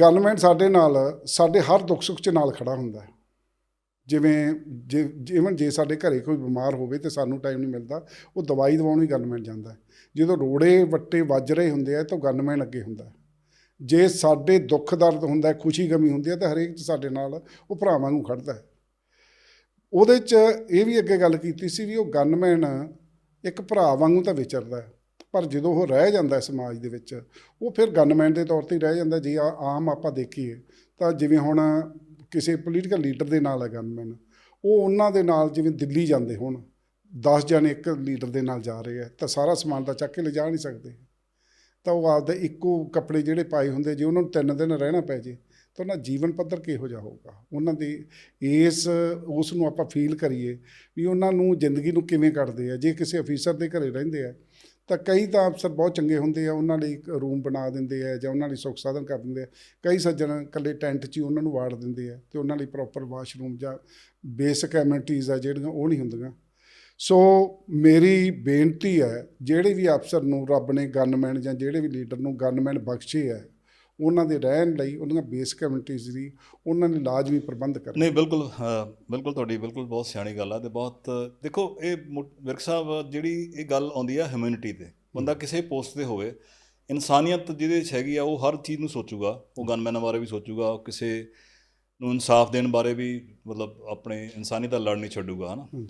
Gunman ਸਾਡੇ ਨਾਲ, ਸਾਡੇ ਹਰ ਦੁੱਖ ਸੁੱਖ 'ਚ ਨਾਲ ਖੜਾ ਹੁੰਦਾ ਹੈ। ਜਿਵੇਂ ਜੇ ਜਿਵੇਂ ਜੇ ਸਾਡੇ ਘਰੇ ਕੋਈ ਬਿਮਾਰ ਹੋਵੇ ਤੇ ਸਾਨੂੰ ਟਾਈਮ ਨਹੀਂ ਮਿਲਦਾ, ਉਹ ਦਵਾਈ ਦਵਾਉਣ ਵੀ ਗਨਮੈਨ ਜਾਂਦਾ ਜਦੋਂ ਰੋੜੇ ਵੱਟੇ ਵੱਜ ਰਹੇ ਹੁੰਦੇ ਆ, ਤਾਂ ਗਨਮੈਨ ਅੱਗੇ ਹੁੰਦਾ ਜੇ ਸਾਡੇ ਦੁੱਖ ਦਰਦ ਹੁੰਦਾ ਖੁਸ਼ੀ ਗਮੀ ਹੁੰਦੀ ਹੈ, ਤਾਂ ਹਰੇਕ ਸਾਡੇ ਨਾਲ ਉਹ ਭਰਾ ਵਾਂਗੂ ਖੜਦਾ ਹੈ। ਉਹਦੇ 'ਚ ਇਹ ਵੀ ਅੱਗੇ ਗੱਲ ਕੀਤੀ ਸੀ ਵੀ ਉਹ ਗਨਮੈਨ ਇੱਕ ਭਰਾ ਵਾਂਗੂ ਤਾਂ ਵਿਚਰਦਾ ਹੈ। ਪਰ ਜਦੋਂ ਉਹ ਰਹਿ ਜਾਂਦਾ ਸਮਾਜ ਦੇ ਵਿੱਚ, ਉਹ ਫਿਰ ਗਨਮੈਨ ਦੇ ਤੌਰ ਤੇ ਰਹਿ ਜਾਂਦਾ ਜੇ ਆਮ ਆਪਾਂ ਦੇਖੀਏ, ਤਾਂ ਜਿਵੇਂ ਹੁਣ ਕਿਸੇ ਪੋਲੀਟੀਕਲ ਲੀਡਰ ਦੇ ਨਾਲ ਹੈ ਗਨਮੈਨ ਉਹ ਉਹਨਾਂ ਦੇ ਨਾਲ ਜਿਵੇਂ ਦਿੱਲੀ ਜਾਂਦੇ ਹੁਣ 10 ਜਣੇ ਇੱਕ ਲੀਡਰ ਦੇ ਨਾਲ ਜਾ ਰਹੇ ਆ ਤਾਂ ਸਾਰਾ ਸਮਾਨ ਤਾਂ ਚੱਕ ਕੇ ਲਿਜਾ ਨਹੀਂ ਸਕਦੇ। ਤਾਂ ਉਹ ਆਪਦੇ ਇੱਕੋ ਕੱਪੜੇ ਜਿਹੜੇ ਪਾਏ ਹੁੰਦੇ, ਜੇ ਉਹਨਾਂ ਨੂੰ ਤਿੰਨ ਦਿਨ ਰਹਿਣਾ ਪੈ ਜੇ, ਤਾਂ ਉਹਨਾਂ ਦਾ ਜੀਵਨ ਪੱਧਰ ਕਿਹੋ ਜਿਹਾ ਹੋਊਗਾ? ਉਹਨਾਂ ਦੀ ਇਸ, ਉਸ ਨੂੰ ਆਪਾਂ ਫੀਲ ਕਰੀਏ ਵੀ ਉਹਨਾਂ ਨੂੰ ਜ਼ਿੰਦਗੀ ਨੂੰ ਕਿਵੇਂ ਕੱਢਦੇ ਆ? ਜੇ ਕਿਸੇ ਅਫੀਸਰ ਦੇ ਘਰੇ ਰਹਿੰਦੇ ਆ ਤਾਂ ਕਈ ਤਾਂ ਅਫਸਰ ਬਹੁਤ ਚੰਗੇ ਹੁੰਦੇ ਆ, ਉਹਨਾਂ ਲਈ ਇੱਕ ਰੂਮ ਬਣਾ ਦਿੰਦੇ ਆ ਜਾਂ ਉਹਨਾਂ ਲਈ ਸੁੱਖ ਸਾਧਨ ਕਰ ਦਿੰਦੇ ਆ। ਕਈ ਸੱਜਣ ਇਕੱਲੇ ਟੈਂਟ 'ਚ ਹੀ ਉਹਨਾਂ ਨੂੰ ਵਾੜ ਦਿੰਦੇ ਆ ਤੇ ਉਹਨਾਂ ਲਈ ਪ੍ਰੋਪਰ ਵਾਸ਼ਰੂਮ ਜਾਂ ਬੇਸਿਕ ਐਮਿਨਿਟੀਜ਼ ਆ ਜਿਹੜੀਆਂ ਉਹ ਨਹੀਂ ਹੁੰਦੀਆਂ। ਸੋ ਮੇਰੀ ਬੇਨਤੀ ਹੈ, ਜਿਹੜੇ ਵੀ ਅਫਸਰ ਨੂੰ ਰੱਬ ਨੇ ਗਨਮੈਨ ਜਾਂ ਜਿਹੜੇ ਵੀ ਲੀਡਰ ਨੂੰ ਗਨਮੈਨ ਬਖਸ਼ੇ ਹੈ ਉਹਨਾਂ ਦੇ ਰਹਿਣ ਲਈ ਉਹਨਾਂ ਬੇਸਿਕ ਐਮਿਨਿਟੀਜ਼ ਦੀ ਉਹਨਾਂ ਨੇ ਲਾਜ਼ਮੀ ਪ੍ਰਬੰਧ ਕਰਨ। ਨਹੀਂ ਬਿਲਕੁਲ ਬਿਲਕੁਲ ਤੁਹਾਡੀ ਬਿਲਕੁਲ ਬਹੁਤ ਸਿਆਣੀ ਗੱਲ ਆ ਤੇ ਬਹੁਤ ਦੇਖੋ ਇਹ ਵਿਰਕ ਸਾਹਿਬ ਜਿਹੜੀ ਇਹ ਗੱਲ ਆਉਂਦੀ ਆ ਹਿਊਮੈਨਿਟੀ ਤੇ ਬੰਦਾ ਕਿਸੇ ਪੋਸਟ ਤੇ ਹੋਵੇ ਇਨਸਾਨੀਅਤ ਜਿਹਦੇ ਵਿੱਚ ਹੈਗੀ ਆ ਉਹ ਹਰ ਚੀਜ਼ ਨੂੰ ਸੋਚੂਗਾ ਉਹ ਗਨਮੈਨਾਂ ਬਾਰੇ ਵੀ ਸੋਚੂਗਾ ਉਹ ਕਿਸੇ ਨੂੰ ਇਨਸਾਫ ਦੇਣ ਬਾਰੇ ਵੀ ਮਤਲਬ ਆਪਣੇ ਇਨਸਾਨੀਅਤ ਦਾ ਲੜ ਨਹੀਂ ਛੱਡੂਗਾ ਹਨਾ।